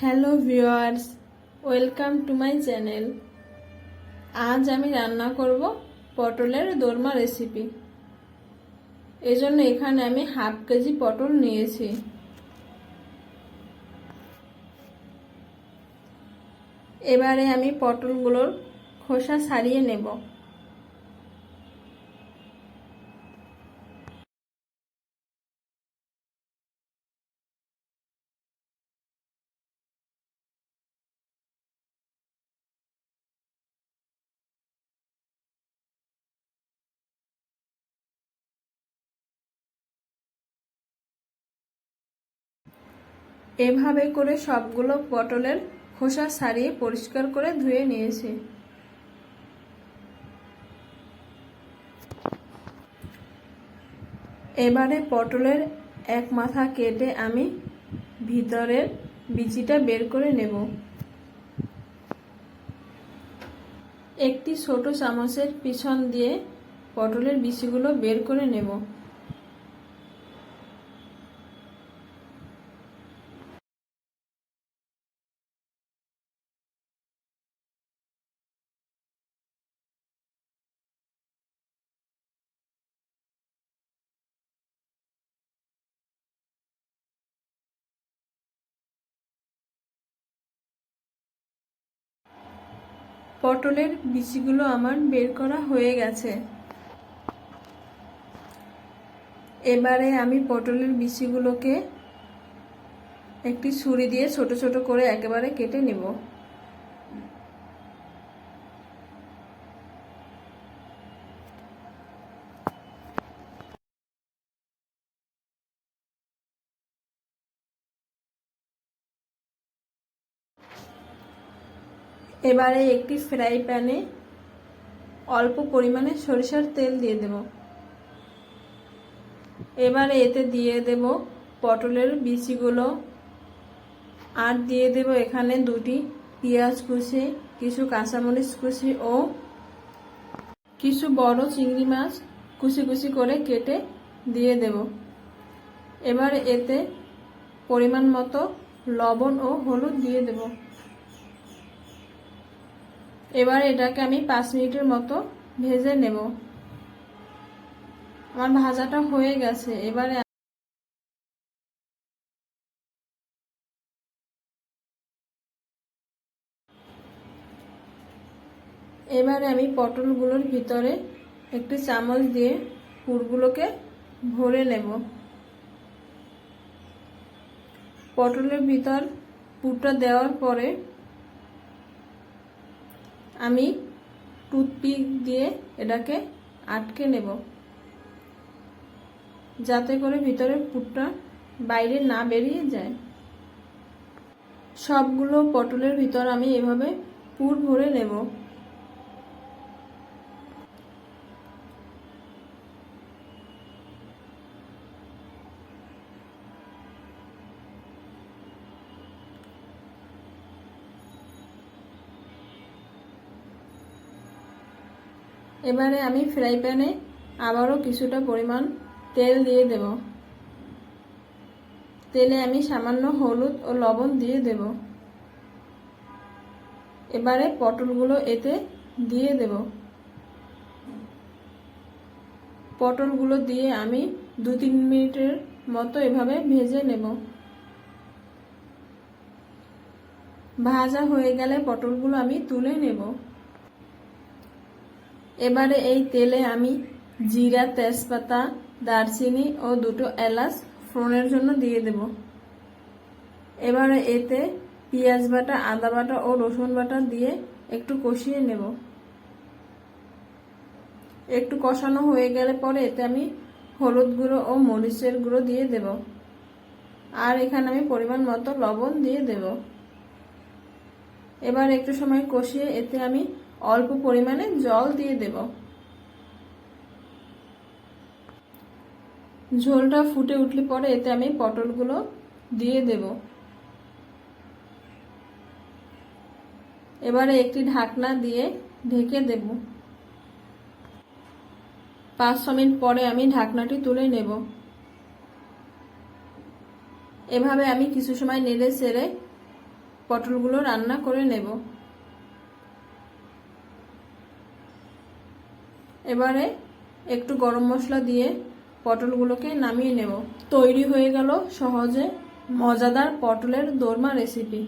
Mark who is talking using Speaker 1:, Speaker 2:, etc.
Speaker 1: Hello viewers, welcome to my channel. আজ আমি রান্না করব পটলের দোরমা রেসিপি। এজন্য এখানে আমি হাফ কেজি পটল নিয়েছি। এবারে আমি পটলগুলোর খোসা ছাড়িয়ে নেব। এভাবে করে সবগুলো পটলের খোসা সারিয়ে পরিষ্কার করে ধুয়ে নিয়েছি। এবারে পটলের এক মাথা কেটে আমি ভিতরের বিচিটা বের করে নেব। একটি ছোট চামচের পিছন দিয়ে পটলের বিচিগুলো বের করে নেব। পটলের বিচিগুলো আমার বের করা হয়ে গেছে। এবারে আমি পটলের বিচিগুলোকে একটি ছুরি দিয়ে ছোট ছোট করে একেবারে কেটে নেব। এবারে একটি ফ্রাই প্যানে অল্প পরিমাণে সরিষার তেল দিয়ে দেব। এবারে এতে দিয়ে দেব পটলের বিচিগুলো। আর দিয়ে দেব এখানে দুটি পেঁয়াজ কুচি, কিছু কাঁচামরিচ কুচি ও কিছু বড় চিংড়ি মাছ কুচি কুচি করে কেটে দিয়ে দেব। এবার এতে পরিমাণ মতো লবণ ও হলুদ দিয়ে দেবো। এবার এটাকে আমি পাঁচ মিনিটের মতো ভেজে নেব। আমার ভাজাটা হয়ে গেছে। এবারে এবারে আমি পটলগুলোর ভিতরে একটি চামচ দিয়ে পুরগুলোকে ভরে নেব। পটলের ভিতর পুরটা দেওয়ার পরে আমি টুথপিক দিয়ে এটাকে আটকে নেব। যাতে করে ভিতরে পুরটা বাইরে না বেরিয়ে যায়। সবগুলো পটলের ভিতর আমি এভাবে পুর ভরে নেব। এবারে আমি ফ্রাই প্যানে আবারও কিছুটা পরিমাণ তেল দিয়ে দেব। তেলে আমি সামান্য হলুদ ও লবণ দিয়ে দেব। এবারে পটলগুলো এতে দিয়ে দেব। পটলগুলো দিয়ে আমি দু তিন মিনিটের মতো এভাবে ভেজে নেব। ভাজা হয়ে গেলে পটলগুলো আমি তুলে নেব। এবারে এই তেলে আমি জিরা, তেজপাতা, দারচিনি ও দুটো এলাচ ফোড়নের জন্য দিয়ে দেব। এবারে এতে পেঁয়াজ বাটা, আদা বাটা ও রসুন বাটা দিয়ে একটু কষিয়ে নেব। একটু কষানো হয়ে গেলে পরে এতে আমি হলুদ গুঁড়ো ও মরিচের গুঁড়ো দিয়ে দেব। আর এখানে আমি পরিমাণ মতো লবণ দিয়ে দেব। এবার একটু সময় কষিয়ে এতে আমি অল্প পরিমাণে জল দিয়ে দেব। ঝোলটা ফুটে উঠলে পরে এতে আমি পটলগুলো দিয়ে দেব। এবারে একটি ঢাকনা দিয়ে ঢেকে দেব। পাঁচ ছ মিনিট পরে আমি ঢাকনাটি তুলে নেব। এভাবে আমি কিছু সময় নেড়ে চেড়ে পটলগুলো রান্না করে নেব। এবারে একটু গরম মশলা দিয়ে পটলগুলোকে নামিয়ে নেব। তৈরি হয়ে গেল সহজে মজাদার পটলের দোরমা রেসিপি।